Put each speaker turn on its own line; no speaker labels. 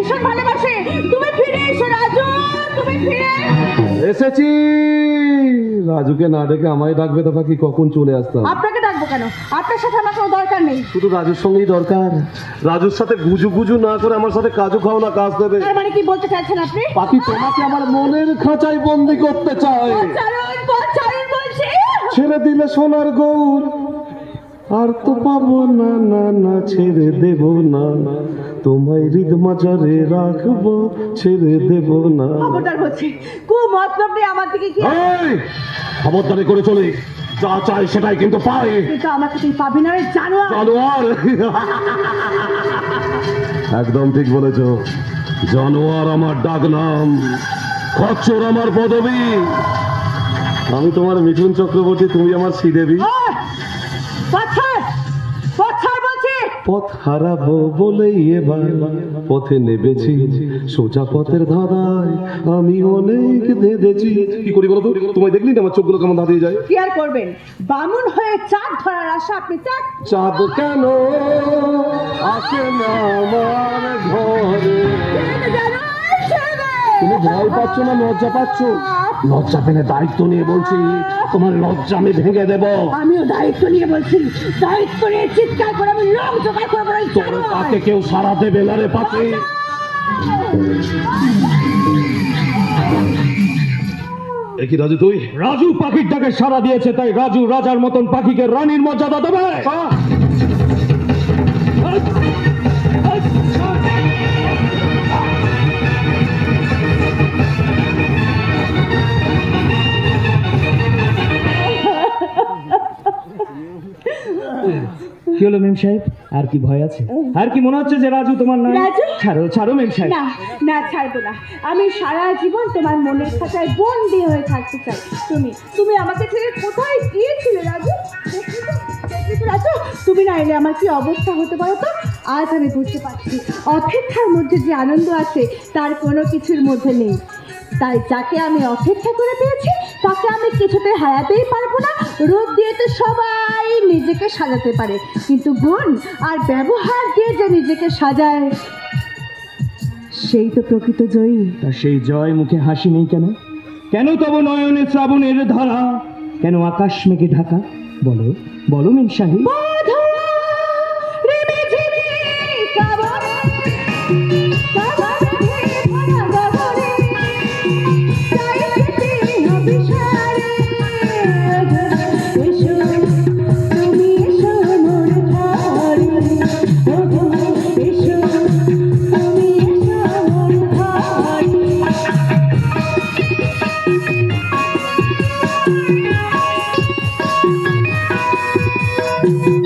ভীষণ ভালোবাসে। তুমি ফিরে এসো রাজু তুমি ফিরে
এসেছি। রাজুকে না ডেকে আমায় ডাকবে তো কখন চলে আসতাম?
আপনাকে ডাকবো কেন? আপনার সাথে আমার কোনো দরকার নেই।
শুধু রাজুর সঙ্গেই দরকার। রাজুর সাথে গুজু গুজু না করে আমার সাথে কাজু খাও না কাজ দেবে।
তার মানে কি বলতে চাইছেন আপনি?
পাখি তোমাকে আমার মনের খাঁচায় বন্দি করতে
বলছি
ছেড়ে দিলে সোনার গৌর। আর তো পাবো না না না ছেড়ে দেব না। তোমায় হৃদ মাজারে রাখব ছেড়ে দেব না।
খবরদার হচ্ছে। কু মতলব নেই আমার দিকে কি
এই, খবরদারি করে চলে। যা চাই সেটাই কিন্তু পায়
কিন্তু আমাকে তুই পাবি না রে জানোয়ার।
জানোয়ার। একদম ঠিক বলেছ। জানোয়ার আমার ডাক নাম খচ্চর আমার পদবী। আমি তোমার মিঠুন চক্রবর্তী তুমি আমার শ্রীদেবী। পথ হারাবো বলেই এবার পথে নেবেছি সোজা পথের ধাঁধায় আমি অনেক দেদেছি কি করি বলো তো? তোমায় দেখলি না আমার চোখগুলো কেমন ধাঁধিয়ে যায়?
কি আর করবেন? বামুন হয়ে চাঁদ ধরার আশা আপনি চাঁদ
চাঁদ কেন আসে না আমার ঘরে? তুমি ভয় পাচ্ছ না লজ্জা পাচ্ছ? লজ্জা পেলে দায়িত্ব নিয়ে বলছি তোমার লজ্জা আমি ভেঙে দেব।
আমিও দায়িত্ব নিয়ে বলছি দায়িত্ব নিয়ে চিৎকার করে আমি লোক জোগাড় করব
তোর। তাকে কেউ সারা দেবে না রে পাখি? কি রাজু তুই?
রাজু পাখির ডাকে সাড়া দিয়েছে তাই রাজু রাজার মতন পাখিকে রানীর মর্যাদা দেবে। কি হলো মেম সাহেব? আর কি ভয় আছে? আর কি মনে হচ্ছে যে রাজু তোমার নয়? ছাড়ো ছাড়ো মেম সাহেব।
না না ছাড়বো না। আমি সারা জীবন তোমার মনের খাঁচায় বন্দি হয়ে থাকতে চাই। তুমি তুমি আমাকে ছেড়ে কোথায় গিয়েছিলে রাজু? রাজু? তুমি না এলে আমার কি অবস্থা হতে পারো তো? আজ আমি বুঝতে পারছি। অপেক্ষার মধ্যে যে আনন্দ আছে তার কোনো কিছুর মধ্যে নেই। তাই যাকে আমি অপেক্ষা করে পেয়েছি তাকে আমি কিছুতে হারাতেই পারব না। রূপ দিয়ে তো সবাই নিজেকে সাজাতে পারে। কিন্তু গুণ আর ব্যবহার দিয়ে যে নিজেকে সাজায় সেই তো প্রকৃত জয়ী।
তা সেই জয় মুখে হাসি নেই কেন? কেন তব নয়নে শ্রাবণের ধরা? কেন আকাশ মেঘে ঢাকা? বলো বলো মেম সাহেব।
Thank you.